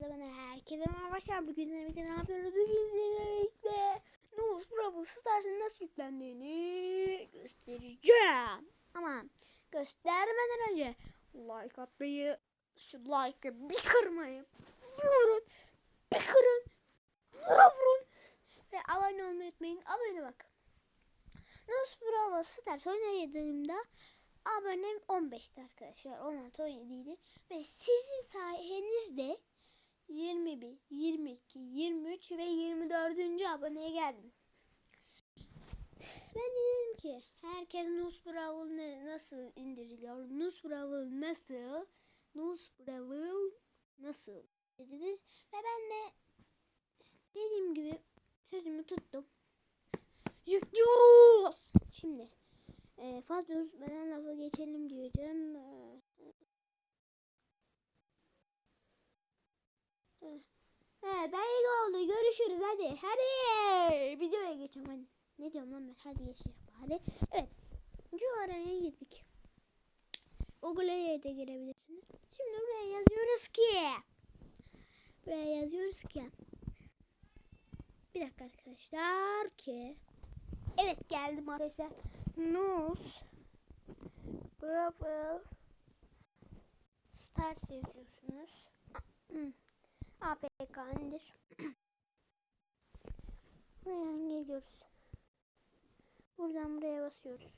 Merhaba herkese merhaba arkadaşlar. Bugün sizlerle birlikte ne yapıyoruz? Bugün sizlerle birlikte Nose Brawl Stars'ın nasıl yüklendiğini göstereceğim. Ama göstermeden önce like atmayı, şu like'ı bir kırmayı, bir vurun, bir kırın, vura vurun ve abone olmayı unutmayın. Abone bak. Nose Brawl Stars oynadığımda abonem 15'ti arkadaşlar. 16 17 ve sizin sayenizde 21, 22, 23 ve 24. aboneye geldim. Ben de dedim ki herkes Nus Brawl nasıl indiriliyor? Nus Brawl nasıl? Nus Brawl nasıl? Dediniz ve ben de dediğim gibi sözümü tuttum. Yüklüyoruz. Şimdi e, fazla uzatmadan lafa geçelim diyeceğim. E, He dayı oldu görüşürüz hadi hadi videoya geçelim hadi. Ne diyorum lan ben hadi geçelim hadi. Evet araya girdik. Google'e de girebilirsiniz. Şimdi buraya yazıyoruz ki. Buraya yazıyoruz ki. Bir dakika arkadaşlar ki. Evet geldim arkadaşlar. Nus. Bravo. Stars yazıyorsunuz. APK indir. Buraya geliyoruz. Buradan buraya basıyoruz.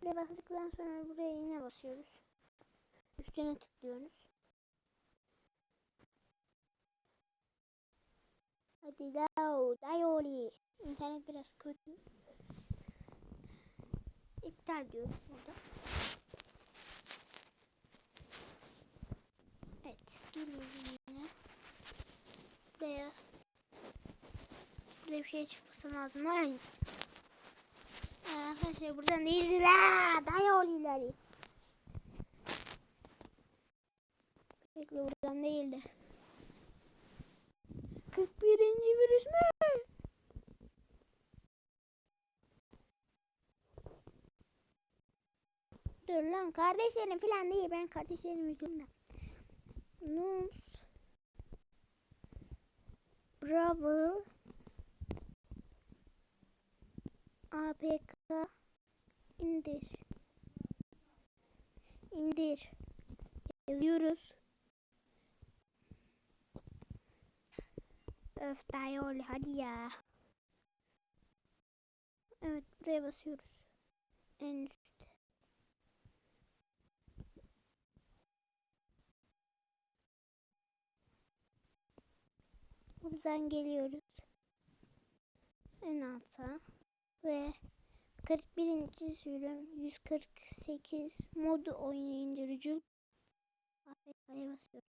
Buraya bastıktan sonra buraya yine basıyoruz. Üstüne tıklıyoruz. Hadi dav, dayoli. İnternet biraz kötü. İptal diyoruz burada. Evet, geliyoruz yine. Buraya Buraya bir şey çıkması lazım. Ay. Arkadaşlar buradan değildi la. Dayol ileri. Bekle buradan değildi. 41. virüs mü? Dur lan? Kardeşlerim falan değil ben kardeşlerimi üzgünüm. Nus. Bravo. APK indir. İndir. Yazıyoruz. Öf dayol hadi ya. Evet buraya basıyoruz. En üstte Buradan geliyoruz. En alta. Ve 41. sürüm 148 modu oyun indirici. APK'ya basıyorum.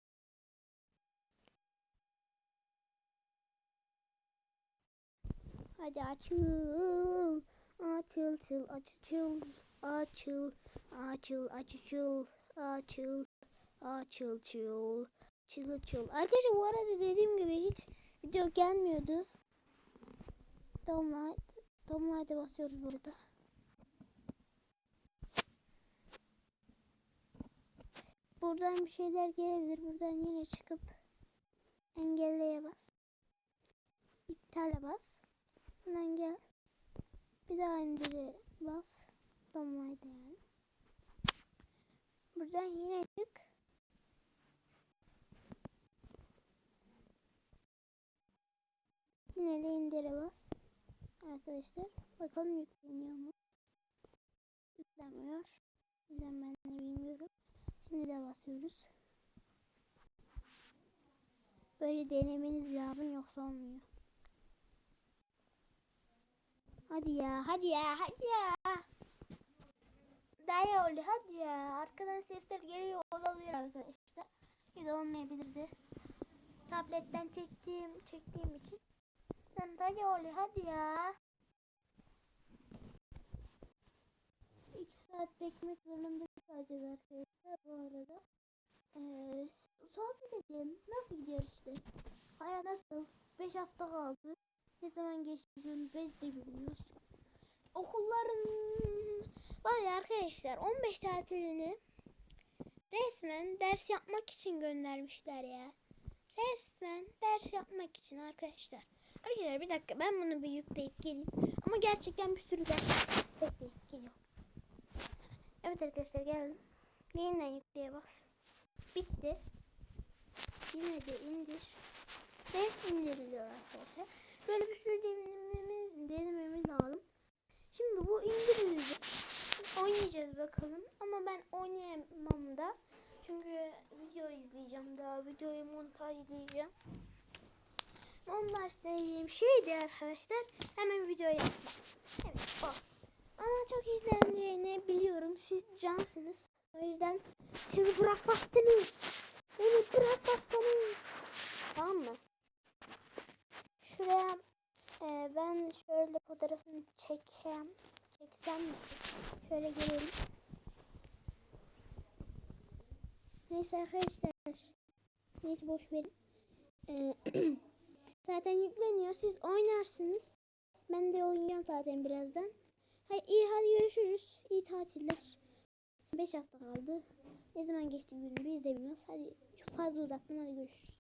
Hadi açıl. Açıl çıl açıl açıl açıl açıl açıl açıl çıl çıl çıl. Arkadaşlar bu arada dediğim gibi hiç video gelmiyordu. Domlight Domlight'a basıyoruz burada. Buradan bir şeyler gelebilir. Buradan yine çıkıp engelleye bas. İptale bas. Buradan gel. Bir daha indire bas. Domlight'a yani. Buradan yine çık. Yine de indire bas. Arkadaşlar bakalım yükleniyor mu? Yüklenmiyor. Neden ben de bilmiyorum. Şimdi de basıyoruz. Böyle denemeniz lazım yoksa olmuyor. Hadi ya, hadi ya, hadi ya. Daya oldu, hadi ya. Arkadan sesler geliyor olabilir arkadaşlar. Ya da olmayabilirdi. Tabletten çektiğim, çektiğim için. Sen daya oldu, hadi ya. 2 saat beklemek zorunda kalacağız arkadaşlar bu arada. Ee, sohbet edelim. Nasıl gidiyor işte? Hayat nasıl? 5 hafta kaldı. Ne zaman geçti gün de bilmiyoruz. okulların var ya arkadaşlar 15 tatilini resmen ders yapmak için göndermişler ya. Resmen ders yapmak için arkadaşlar. Arkadaşlar bir dakika ben bunu bir yükleyip geleyim. Ama gerçekten bir sürü ders bekleyip geliyorum. Evet arkadaşlar geldim. Yeniden yükleye bas. Bitti. Yine de indir. Ve indiriliyor arkadaşlar. Böyle bir sürü denememiz, denememiz lazım. Şimdi bu indirildi. Oynayacağız bakalım. Ama ben oynayamam da. Çünkü video izleyeceğim daha. Videoyu montajlayacağım. Montajlayacağım şey de arkadaşlar. Hemen videoya yapmak. Evet o. Ama çok izlendiğini biliyorum. Siz cansınız. O yüzden sizi bırakmazsınız. Beni bırakmazsınız. Tamam mı? Şuraya e, ben şöyle fotoğrafını çekeyim. Çeksem mi? Şöyle gelelim. Neyse arkadaşlar. Neyse boş verin. E, zaten yükleniyor. Siz oynarsınız. Ben de oynayacağım zaten birazdan. Hay, iyi hadi görüşürüz. İyi tatiller. 5 hafta kaldı. Ne zaman geçti gün biz de bilmiyoruz. Hadi çok fazla uzatma hadi görüşürüz.